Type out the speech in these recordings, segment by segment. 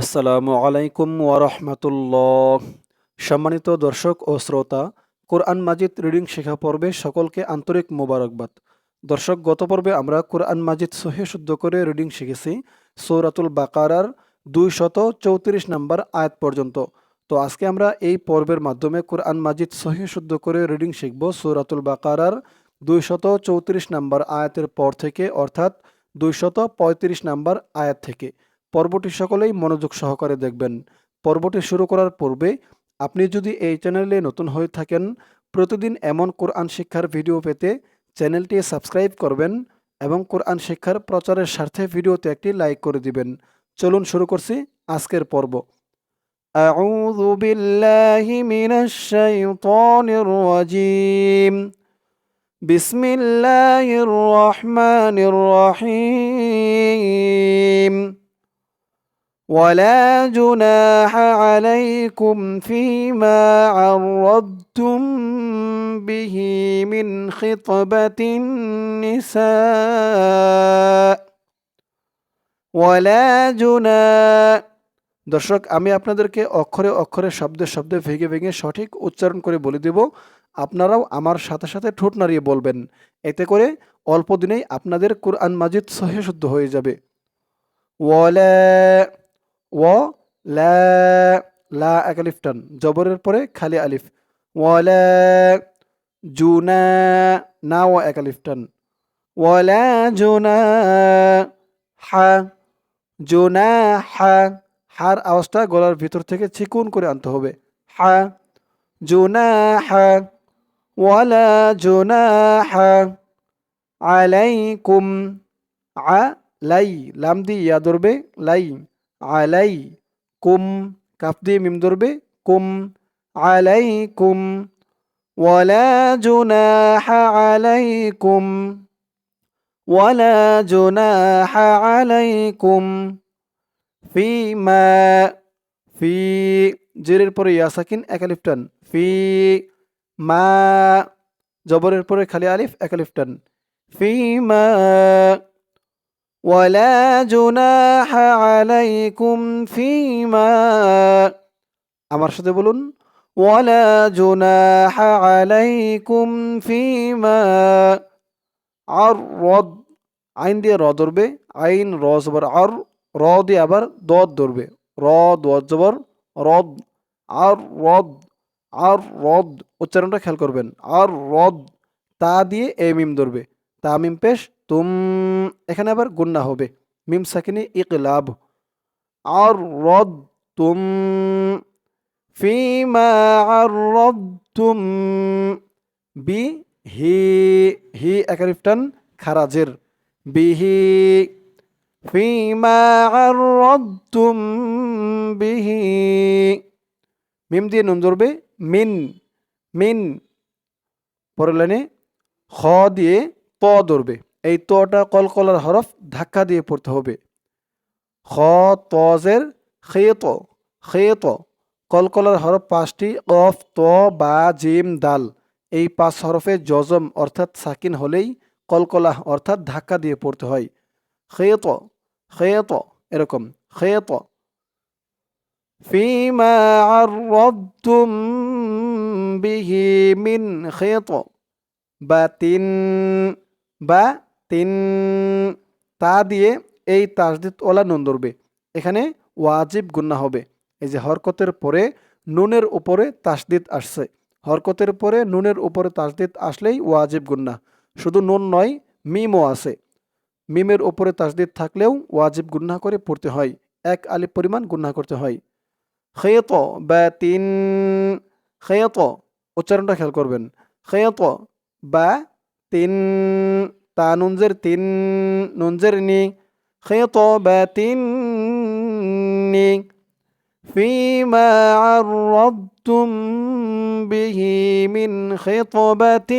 আসসালামু আলাইকুম ওয়ারহমাতুল্লাহ সম্মানিত দর্শক ও শ্রোতা, কোরআন মাজিদ রিডিং শেখা পর্বে সকলকে আন্তরিক মোবারকবাদ। দর্শক, গত পর্বে আমরা কোরআন মাজিদ সহে শুদ্ধ করে রিডিং শিখেছি, সৌরাতুল বাকারার দুই শত চৌত্রিশ নম্বর আয়াত পর্যন্ত। তো আজকে আমরা এই পর্বের মাধ্যমে কোরআন মাজিদ সহি শুদ্ধ করে রিডিং শিখব সৌরাতুল বাকারার দুই শত চৌত্রিশ নম্বর আয়াতের পর থেকে, অর্থাৎ দুই শত পঁয়ত্রিশ নম্বর আয়াত থেকে। পর্বটি সকলেই মনোযোগ সহকারে দেখবেন পর্বটি শুরু করার পূর্বে আপনি যদি এই চ্যানেলে নতুন হয়ে থাকেন প্রতিদিন এমন কোরআন শিক্ষার ভিডিও পেতে চ্যানেলটি সাবস্ক্রাইব করবেন এবং কোরআন শিক্ষার প্রচারের স্বার্থে ভিডিওতে একটি লাইক করে দিবেন চলুন শুরু করছি আজকের পর্ব أعوذ بالله من الشيطان الرجيم بسم الله الرحمن الرحيم ولا جناح عليكم فيما عرضتم به من خطبة النساء ولا جناح দর্শক আমি আপনাদেরকে অক্ষরে অক্ষরে শব্দে শব্দে ভেঙে ভেঙে সঠিক উচ্চারণ করে বলে দেব আপনারাও আমার সাথে সাথে ঠোঁট নাড়িয়ে বলবেন এতে করে অল্প দিনেই আপনাদের কোরআন মাজিদ সহে শুদ্ধ হয়ে যাবে ওয়ালা ও, লা লা এক আলিফ টান। জবরের পরে খালি আলিফ। ওয়ালা জুনা না ও এক আলিফ টান। ওয়ালা জুনা হা জুনা হা, হার আওয়াজটা গলার ভিতর থেকে চিকুন করে আনতে হবে। হা জুনা হা ওয়ালা জুনা হা, আলাইকুম, আ, লাই, লাম দিয়ে ইয়া ধরবে, লাই। আলাই কুম কাফ দিয়ে মিম ধরবে, কুম আলাই কুম ওয়ালা আলাইকুম ওয়ালা ফি পরে ফি মা জবরের পরে খালি আলিফ, এক আলিফ টান, ফিমা ولا جناح عليكم فيما আমার সাথে বলুন ولا جناح عليكم فيما عرض আইন দিয়ে র ধরবে আইন র জবর আর র দিয়ে আবার দদ ধরবে র দদ জবর রদ আর রদ আর রদ উচ্চারণটা খেয়াল করবেন আর রদ তা দিয়ে এ মিম ধরবে তা মিম পেশ তুম, এখানে আবার গুন্না হবে। মিম সাকিনি, ইকলাব। আর রদ তুম ফিমা আর রদ তুম বি হি হি একারিফটান খারাজের। বিহি রদ তুম বিহি। মিম দিয়ে নুন ধরবে, মিন মিন। পরের লাইনে, খ দিয়ে ত ধরবে। এই তটা কলকলার হরফ ধাক্কা দিয়ে পড়তে হবে খ তজের খেত খেত কলকলার হরফ পাঁচটি অফ ত বা জিম দাল এই পাঁচ হরফে জজম অর্থাৎ সাকিন হলেই কলকলা অর্থাৎ ধাক্কা দিয়ে পড়তে হয় খেত খেত এরকম খেত ফিমা عرضتم به من خيط বা তিন বা তিন তা দিয়ে এই তাসদিদ ওলা নুন ধরবে। এখানে ওয়াজিব গুন্না হবে। এই যে হরকতের পরে নুনের উপরে তাসদিদ আসছে। হরকতের পরে নুনের উপরে তাসদিদ আসলেই ওয়াজিব গুন্না শুধু নুন নয়, মিমও আছে। মিমের উপরে তাসদিদ থাকলেও ওয়াজিব গুন্না করে পড়তে হয়। এক আলিফ পরিমাণ গুন্না করতে হয়। খেয়ত বা তিন, খেয়ত, উচ্চারণটা খেয়াল করবেন। খেয়ত বা তিন তা নুনজের তিন নুনজের নি خطبة নি فيما عرضتم به من خطبة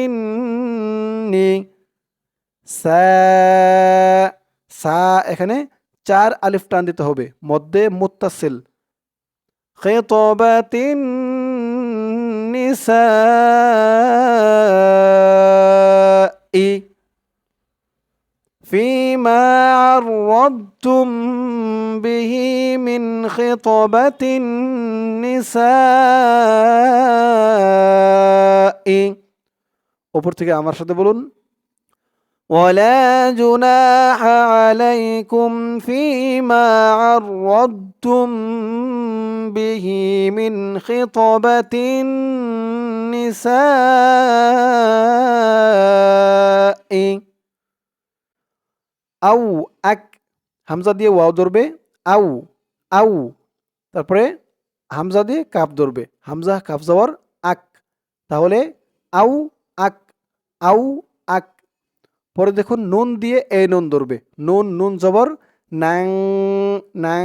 নি সা সা এখানে চার আলিফ টান দিতে হবে মধ্যে মুত্তাসিল خطبة النساء فيما عرضتم به من خطبة النساء ওপর থেকে আমার সাথে বলুন ولا جناح عليكم فيما عرضتم به من خطبة النساء আউ এক হামজা দিয়ে ওয়াও ধরবে, আউ আউ, তারপরে হামজা দিয়ে কাপ ধরবে, হামজা কাপ যাওয়ার আক, তাহলে আউ, আক আউ, আক, পরে দেখুন নুন দিয়ে এ নুন ধরবে, নুন নুন জবর নাং নাং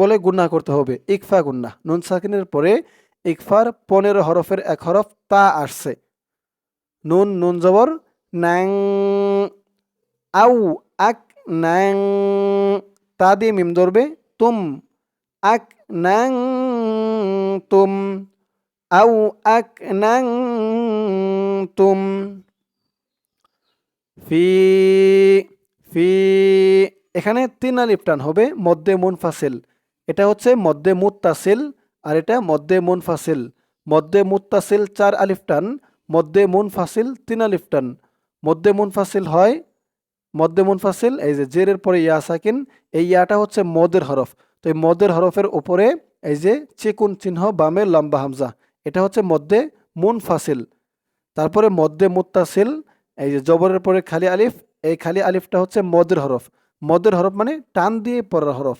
বলে গুন্না করতে হবে, ইকফা গুন্না নুন সাকিনের পরে ইকফার পনেরো হরফের এক হরফ তা আসছে, নুন নুন জবর নাং আউ আক নাং তা দিয়ে মিম ধরবে, তুম। আক নাং তুম। আউ আক নাং তুম। ফি ফি, এখানে তিন আলিফ টান হবে, মধ্যে মুনফাসিল এটা হচ্ছে মধ্যে মুত্তাসিল আর এটা মধ্যে মুনফাসিল মধ্যে মুত্তাসিল চার আলিফ টান, মধ্যে মুনফাসিল তিন আলিফ টান। মধ্যে মুনফাসিল হয় মধ্যে মুনফাসিল, এই যে জেরের পরে ইয়া সাকিন, এই ইয়াটা হচ্ছে মদের হরফ। তো এই মদের হরফের উপরে এই যে চিকুন চিহ্ন, বামে লম্বা হামজা, এটা হচ্ছে মধ্যে মুনফাসিল। তারপরে মধ্যে মুত্তাসিল, এই যে জবরের পরে খালি আলিফ, এই খালি আলিফটা হচ্ছে মদের হরফ। মদের হরফ মানে টান দিয়ে পড়ার হরফ।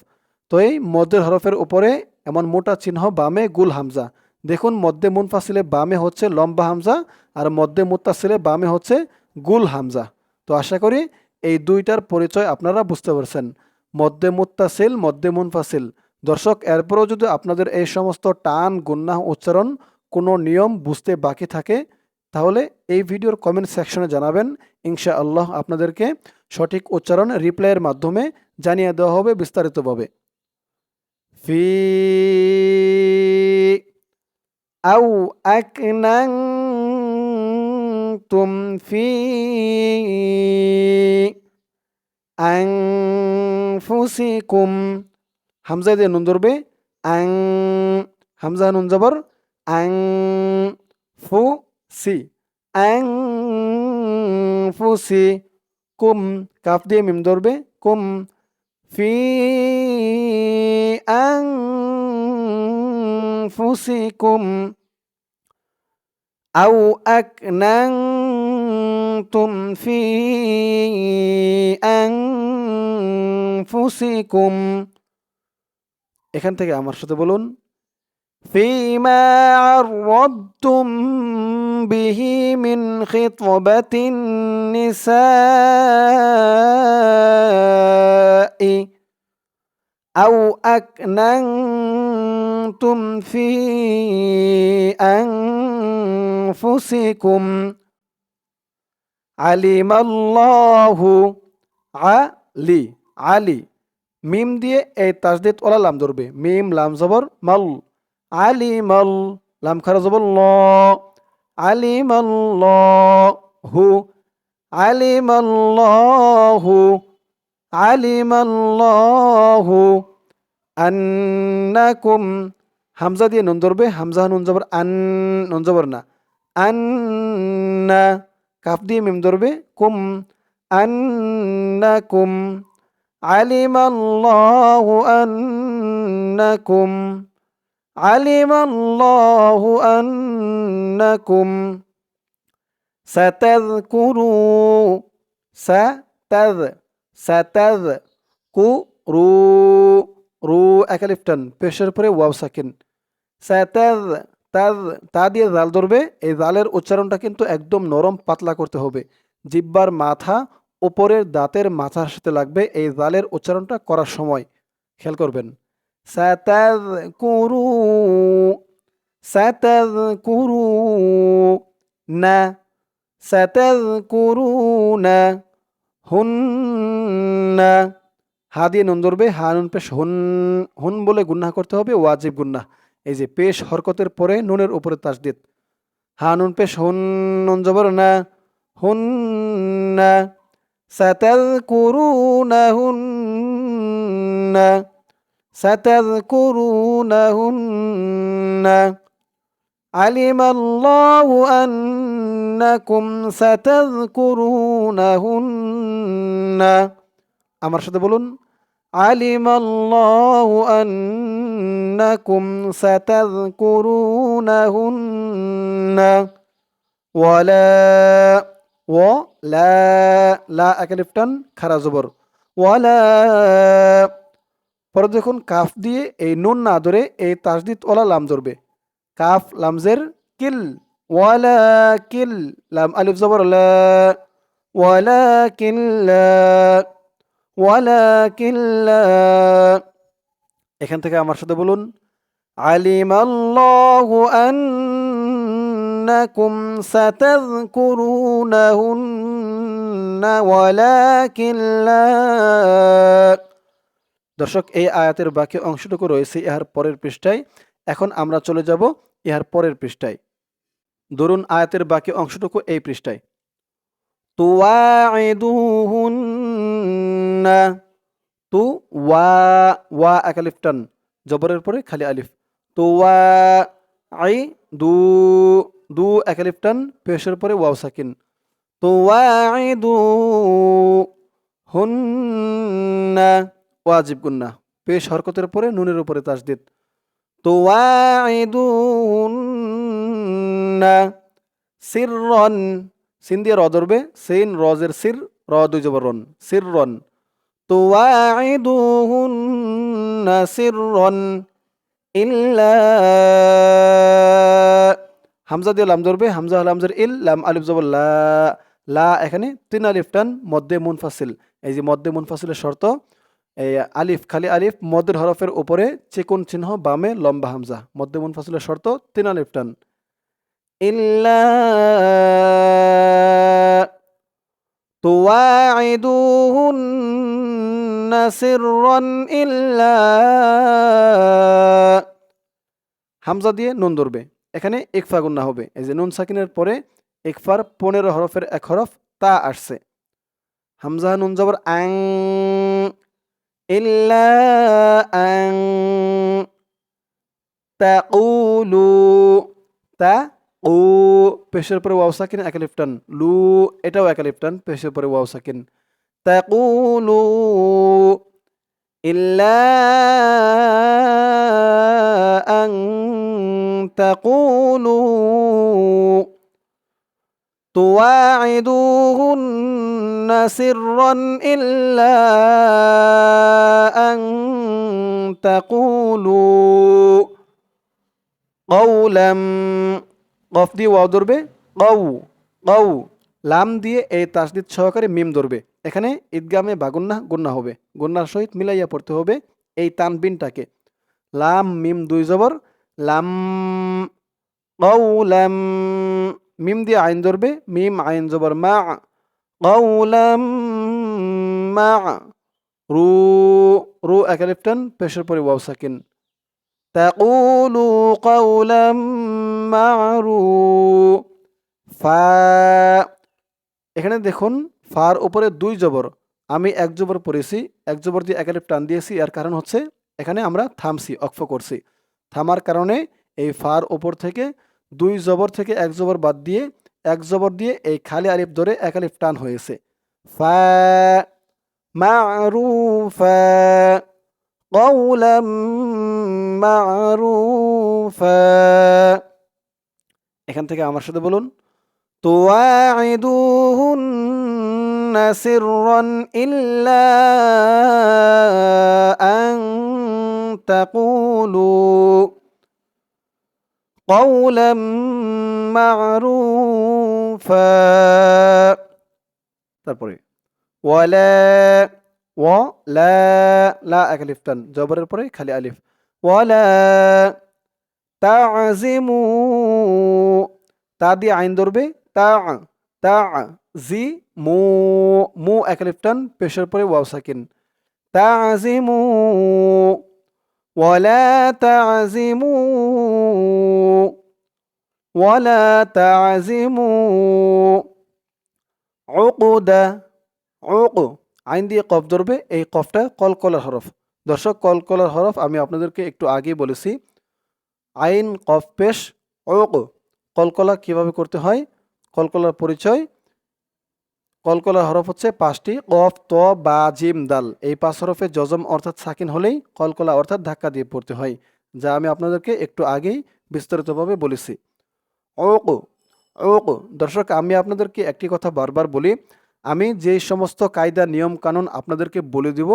তো এই মদের হরফের উপরে এমন মোটা চিহ্ন, বামে গুল হামজা। দেখুন মধ্যে মুনফাসিলে বামে হচ্ছে লম্বা হামজা আর মধ্যে মুত্তাসিলে বামে হচ্ছে গুল হামজা। তো আশা করি এই দুইটার পরিচয় আপনারা বুঝতে পারছেন। মধ্যে মুত্তাসিল মধ্যে মুনফাসিল। দর্শক, এরপরও যদি আপনাদের এই সমস্ত টান গুন্না উচ্চারণ কোনো নিয়ম বুঝতে বাকি থাকে, তাহলে এই ভিডিওর কমেন্ট সেকশনে জানাবেন। ইনশা আল্লাহ আপনাদেরকে সঠিক উচ্চারণ রিপ্লাইয়ের মাধ্যমে জানিয়ে দেওয়া হবে বিস্তারিতভাবে। ফি আউ আকনাং তুম ফি আংফুসিকুম হামজা দিয়ে নুন ধরবে আং হামজা নুন জবর আং ফু সি আং ফুসি কুম কাফ দিয়ে মিম ধরবে কুম ফি আং ফুসি কুম আউ أكننتم في أنفسكم এখান থেকে আমার সাথে বলুন فيما عرضتم به من خطبة النساء أو أكننتم في أنفسكم আলিমাল্লাহু আলি আলি। মিম দিয়ে এই তাজদিদ ওলা লাম ধরবে। মিম, লাম, জবর, মাল। আলি মাল লাম খারা জবর ল। আলিমাল্লাহু আলিমাল্লাহু আলিমাল্লাহু। আন্নাকুম, হামজা দিয়ে নন্দরবে হামজা, নুন আন, নুন না। আন্না كاف دي ميم دربي كم أنكم علم الله أنكم علم الله أنكم. ستذكروا ستذ ستذكروا. رو أكلفتن بشر بري واو ساكن. ستذكروا তার, তা দিয়ে জাল ধরবে। এই জালের উচ্চারণটা কিন্তু একদম নরম পাতলা করতে হবে। জিব্বার মাথা ওপরের দাঁতের মাথার সাথে লাগবে এই জালের উচ্চারণটা করার সময়। খেয়াল করবেন। কুরু না কুরু না, হুন হা দিয়ে নন্দরবে হা নুন পেশ হুন হুন বলে গুন্না করতে হবে, ওয়াজিব গুন্না এই যে পেশ হরকতের পরে নুনের উপরে তাসদিদ হা নুন পেশ হুন নুন জবর না হুন্না ستذكرونهن ستذكرونهن علم الله أنكم ستذكرونهن আমার সাথে বলুন علم الله أنكم ستذكرونهن ولا ولا لا أكلفتن খারা জবর ওয়ালা পরে দেখুন কাফ দিয়ে এই নুন না ধরে এই তাসদিদ ওলা লাম ধরবে কাফ লামজের কিল ওয়ালা কিল লাম আলিফ জবর লা ওয়ালা কিল্লা ওয়ালা কিল্লা এখান থেকে আমার সাথে বলুন আলিম আল্লাহ أنكم ستذكرونهن ولكن لا দর্শক এই আয়াতের বাকি অংশটুকু রয়েছে ইহার পরের পৃষ্ঠায় এখন আমরা চলে যাব ইহার পরের পৃষ্ঠায় ধরুন আয়াতের বাকি অংশটুকু এই পৃষ্ঠায় তুওয়াইদুহুন্না তু ওয়া ওয়া এক আলিফ টান, জবরের পরে খালি আলিফ। তো ওয়া, আই, দু দু এক আলিফ টান, পেশের পরে ওয়াও সাকিন। তো ওয়া, আই, দু, হুন্না, ওয়াজিব গুন্না। পেশ হরকতের পরে নুনের উপরে তাসদিদ। তুওয়াইদুন্না সিররন, সিন দিয়ে র সিন রজের সির, র দুই জবর রন সিররন। তুওয়াইদুহুন্না সিররন ইল্লা হামজা দিয়ে লাম ধরবে হামজা লামজের ইল লাম আলিফ জবর লা লা এখানে তিন আলিফ টান মধ্যে মুনফাসিল। এই যে মধ্যে মুনফাসিলের শর্ত, এই আলিফ খালি আলিফ মদের হরফের উপরে চিকুন চিহ্ন, বামে লম্বা হামজা। মধ্যে মুনফাসিলের শর্ত, তিন আলিফ টান। ইল্লা তুওয়াইদুহুন্না হামজা দিয়ে নুন ধরবে। এখানে ইকফা গুন্না হবে। এই যে নুন সাকিনের পরে একফার পনেরো হরফের এক হরফ তা আসছে। হামজা নুন জবর আং ইল্লা আং তাকুলু তা ও পেশের পরে ওয়াও সাকিন একালিফটান লু এটাও একালিফটান পেশের পরে ওয়াও সাকিন। তাকুলু ইল্লা আং তাকুলু تواعدوهن سرا إلا أن تقولوا قولا কফ দিয়ে ওয়াও ধরবে কৌ কৌ লাম দিয়ে এই তাসদিদ সহকারে মিম ধরবে এখানে ঈদগামে বা গুন্না গুন্না হবে গুন্নার সহিত মিলাইয়া পড়তে হবে এই তানবিনটাকে লাম মিম দুই জবর লাম কৌলাম মিম দিয়ে আইন ধরবে মিম আইন জবর মা কৌলাম মা রু রু একালিফটান পেশের পরে ওয়াও সাকিন تقولوا قولا معروفا এখানে দেখুন ফার উপরে দুই জবর। আমি এক জবর পড়েছি, এক জবর দিয়ে একালিপ টান দিয়েছি, এর কারণ হচ্ছে এখানে আমরা থামছি অক্ফ করছি। থামার কারণে এই ফার ওপর থেকে দুই জবর থেকে এক জবর বাদ দিয়ে, এক জবর দিয়ে এই খালি আলিফ ধরে এক আলিফ টান হয়েছে। এখান থেকে আমার সাথে বলুন। توعدوهن سرا إلا أن تقولوا قولا معروفا তারপরে ولا ও লা লা এক আলিফ টান জবরের পরে খালি আলিফ ওয়ালা তাজিমু তা দিয়ে আইন ধরবে তা তা জি মু মু এক আলিফ টান পেশের পরে ওয়াও সাকিন তাজিমু ولا تعزموا ولا تعزموا عقدة ওক আইন দিয়ে কফ ধরবে এই কফটা কলকলার হরফ দর্শক কলকলার হরফ আমি আপনাদেরকে একটু আগে বলেছি আইন কফ পেশ ওক কলকলা কিভাবে করতে হয় কলকলার পরিচয়। কলকলার হরফ হচ্ছে পাঁচটি, কফ, ত, বা, জিম, দাল। এই পাঁচ হরফে জজম অর্থাৎ সাকিন হলেই কলকলা অর্থাৎ ধাক্কা দিয়ে পড়তে হয়, যা আমি আপনাদেরকে একটু আগেই বিস্তারিতভাবে বলেছি। ওক ওক দর্শক, আমি আপনাদেরকে একটি কথা বারবার বলি, আমি যেই সমস্ত কায়দা, নিয়ম, কানুন আপনাদেরকে বলে দিব,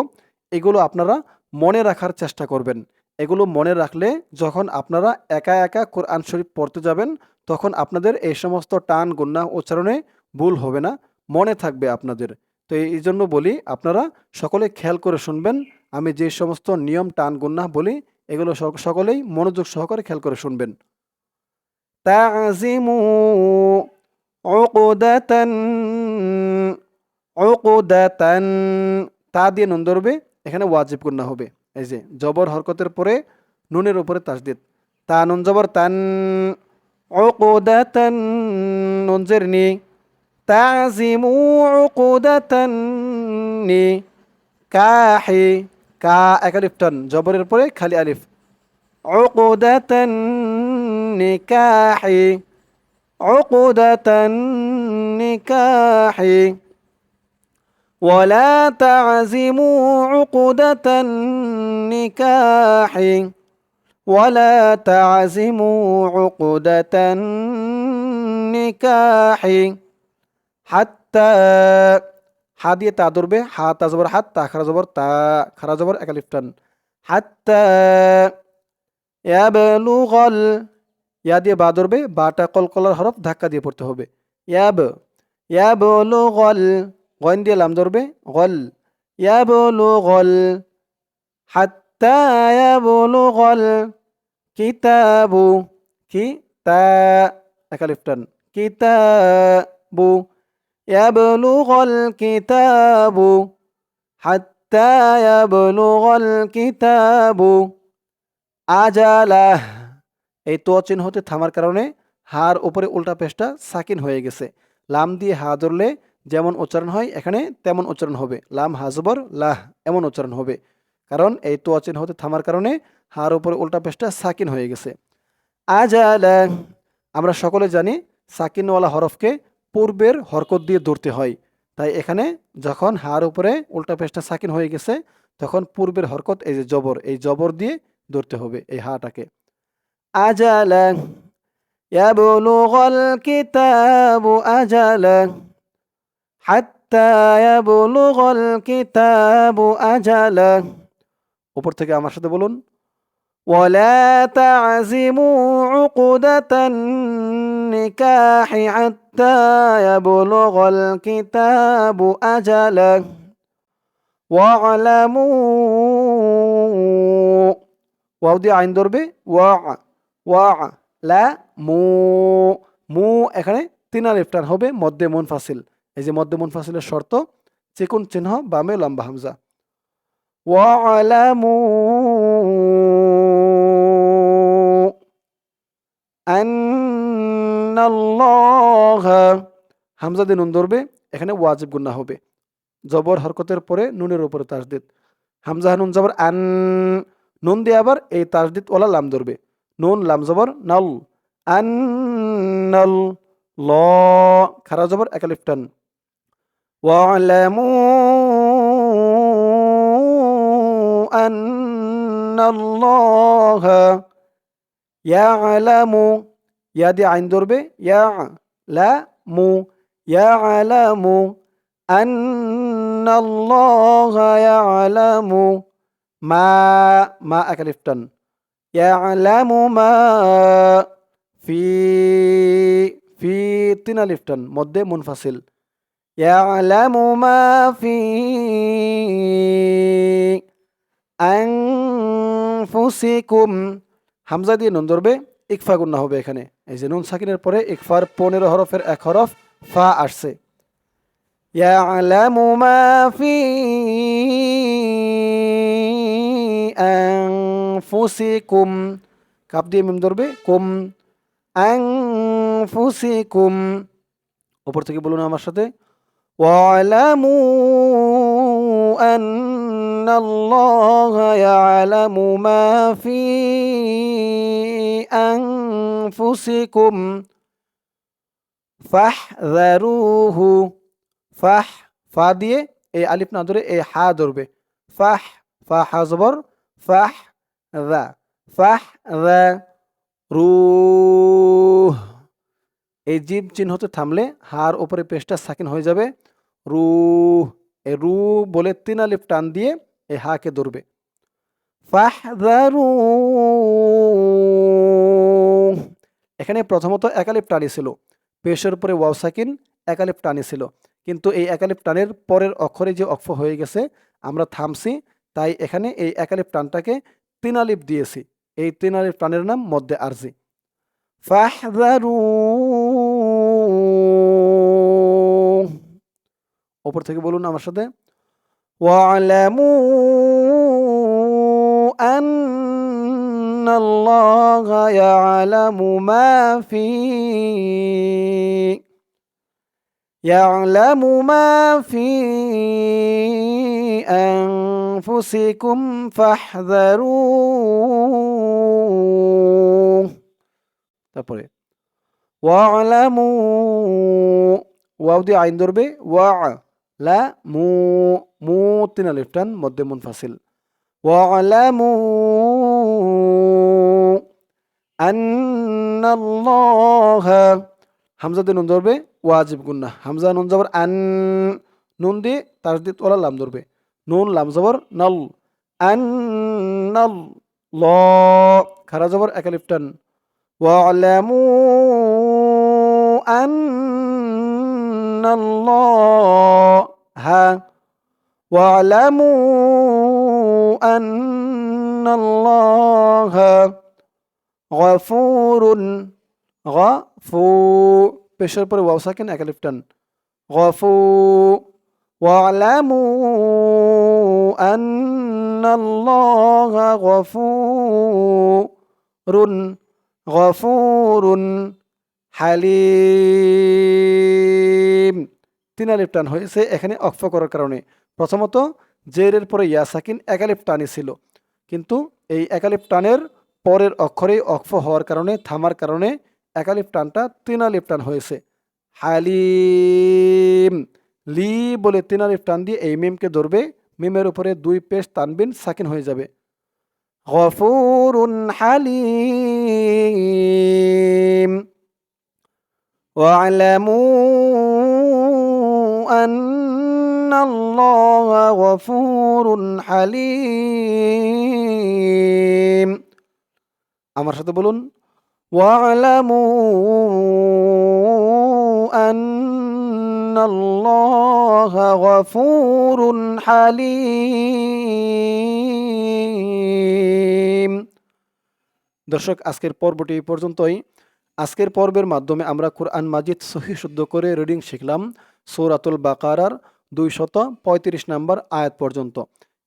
এগুলো আপনারা মনে রাখার চেষ্টা করবেন। এগুলো মনে রাখলে যখন আপনারা একা একা কোরআন শরীফ পড়তে যাবেন, তখন আপনাদের এই সমস্ত টান গুন্না উচ্চারণে ভুল হবে না, মনে থাকবে আপনাদের। তো এই জন্য বলি, আপনারা সকলে খেয়াল করে শুনবেন, আমি যে সমস্ত নিয়ম, টান গুন্না বলি, এগুলো সকলেই মনোযোগ সহকারে খেয়াল করে শুনবেন। তা দিয়ে নন্দরবে এখানে ওয়াজিব গুন্না হবে। এই যে জবর হরকতের পরে নুনের উপরে তাসদিদ তা নুন জবর তান عقدة নুন জের নি তাজিমু عقدة নি কাহি কা এক আলিফ টান জবরের পরে খালি আলিফ عقدة النكاح عقدة النكاح ولا تعزموا عقدة النكاح ولا تعزموا عقدة النكاح حتى হা দিয়ে তা ধরবে হা তা জবর হাত তা খারা জবর তা খারা জবর একালিফটান হাত্তা ইয়াবলুগল ইয়া দিয়ে বা ধরবে বাটা কলকলার হরফ ধাক্কা দিয়ে পড়তে হবে ইয়াব ইয়াবলুগল গন দিয়ে লাম ধরবে? গল। ইয়াবলুগল, হাত্তা ইয়াবলুগল, কিতাবু, কি? তা। একালিফটান কিতাবু, ইয়াবলুগল, কিতাবু, হাত্তা ইয়াবলুগল, কিতাবু। আজালাহ। এই তো চিহ্নতে থামার কারণে হার উপরে উল্টা পেশটা সাকিন হয়ে গেছে। লাম দিয়ে হা ধরলে যেমন উচ্চারণ হয় এখানে তেমন উচ্চারণ হবে লাম হাজবর লাহ এমন উচ্চারণ হবে কারণ এই তো চিহ্নতে থামার কারণে হার উপরে উল্টা পেশটা সাকিন হয়ে গেছে আজালাহ আমরা সকলে জানি সাকিনওয়ালা হরফকে পূর্বের হরকত দিয়ে ধরতে হয় তাই এখানে যখন হার উপরে উল্টা পেশটা সাকিন হয়ে গেছে তখন পূর্বের হরকত এই যে জবর এই জবর দিয়ে ধরতে হবে এই হাটাকে আজালা يبلغ الكتاب أجله উপর থেকে আমার সাথে বলুন ولا تعزموا عقدة النكاح حتى يبلغ الكتاب أجله واعلموا ওয়াও দিয়ে আইন ধরবে ওয়া ওয়া লা মু মু এখানে তিন আলিফ টান হবে মধ্যে মুনফাসিল এই যে মধ্যে মুনফাসিলের শর্ত, চিকুন চিহ্ন বামে লম্বা হামজা। ওয়ালামু হামজা দিয়ে নুন ধরবে, এখানে ওয়াজিব গুন্না হবে। জবর হরকতের পরে নুনের উপরে তাসদিদ। হামজা নুন জবর আন, নুন দিয়ে আবার এই তাসদিদ ওলা লাম ধরবে। নুন, লাম জবর, নল। আন নল ল খারা জবর একালিফটান واعلموا أن الله يعلم. يا دي عين دربة يعلم. يعلم أن الله يعلم ما ما أكلفتن يعلم ما في في تنا لفتن مدة منفصل. يعلم ما في أنفسكم হামজা দিয়ে নুন ধরবে ইকফা গুন্না হবে এখানে এই যে নুন সাকিনের পরে ইকফার পনেরো হরফের এক হরফ ফা আসছে يعلم ما في أنفسكم কাপ দিয়ে মিম ধরবে কুম أنفسكم উপর থেকে বলুন আমার সাথে واعلموا أن الله يعلم ما في أنفسكم ফাহজারুহু ফাহ ফা দিয়ে এই আলিফ না ধরে এই হা ধরবে ফাহ ফা হা জবর ফাহ দা ফাহ দা রুহ এই জিব চিহ্নতে থামলে হার উপরে পেশটা সাকিন হয়ে যাবে রু এ রু বলে তিন আলিফ টান দিয়ে এ হাকে ধরবে এখানে প্রথমত একালিপ টানি ছিল পেশের উপরে ওয়াও সাকিন একালিপ টানি ছিল কিন্তু এই একালিপ টানের পরের অক্ষরে যে অক্ষ হয়ে গেছে আমরা থামছি তাই এখানে এই একালিপ টানটাকে তিন আলিফ দিয়েছি এই তিন আলিফ টানের নাম মধ্যে আরজি ফাহদারু ওপর থেকে বলুন আমার সাথে ওয়ালামু أن الله يعلم ما في يعلم ما في أنفسكم فاحذروه তারপরে ওয়ালামু ওয়াও দিয়ে আইন ধরবে ওয়া লা মু মু তিন আলিফ টান মধ্যে মুনফাসিল واعلموا أن الله হামজা দিয়ে নুন ধরবে ওয়াজিব গুন্না হামজা নুন জবর আন নুন দিয়ে তার দিয়ে তোলা লাম ধরবে নুন লাম জবর নল আন নল ল খারা জবর একালিফটান ওয়ালামু أن الله ها واعلموا أن الله غفور غفور পেশের পরে ওয়াও সাকিন একালিফ টান غفور واعلموا أن الله غفور غفور হালিম। তিন আলিফ টান হয়েছে এখানে অক্ফ করার কারণে। প্রথমত জেরের পরে ইয়া সাকিন একালিফ টানি ছিল। কিন্তু এই একালিফ টানের পরের অক্ষরেই অক্ফ হওয়ার কারণে, থামার কারণে একালিফ টানটা তিন আলিফ টান হয়েছে। হালিম। লি বলে তিন আলিফ টান দিয়ে এই মিমকে ধরবে। মিমের উপরে দুই পেশ তানবিন সাকিন হয়ে যাবে। গফুরুন হালিম। واعلموا أن الله غفور حليم আমার সাথে বলুন واعلموا أن الله غفور حليم দর্শক আজকের পর্বটি এই পর্যন্তই আজকের পর্বের মাধ্যমে আমরা কোরআন মাজিদ সহি শুদ্ধ করে রিডিং শিখলাম সৌরাতুল বাকারার দুইশত পঁয়ত্রিশ নম্বর আয়াত পর্যন্ত।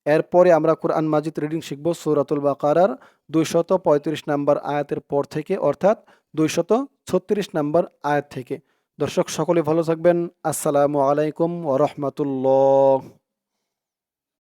এরপরে আমরা কোরআন মাজিদ রিডিং শিখব সৌরাতুল বাকারার দুইশত পঁয়ত্রিশ নম্বর আয়াতের পর থেকে, অর্থাৎ দুইশত ছত্রিশ নম্বর আয়াত থেকে। দর্শক, সকলে ভালো থাকবেন। আসসালামু আলাইকুম ওরহমতুল্লাহ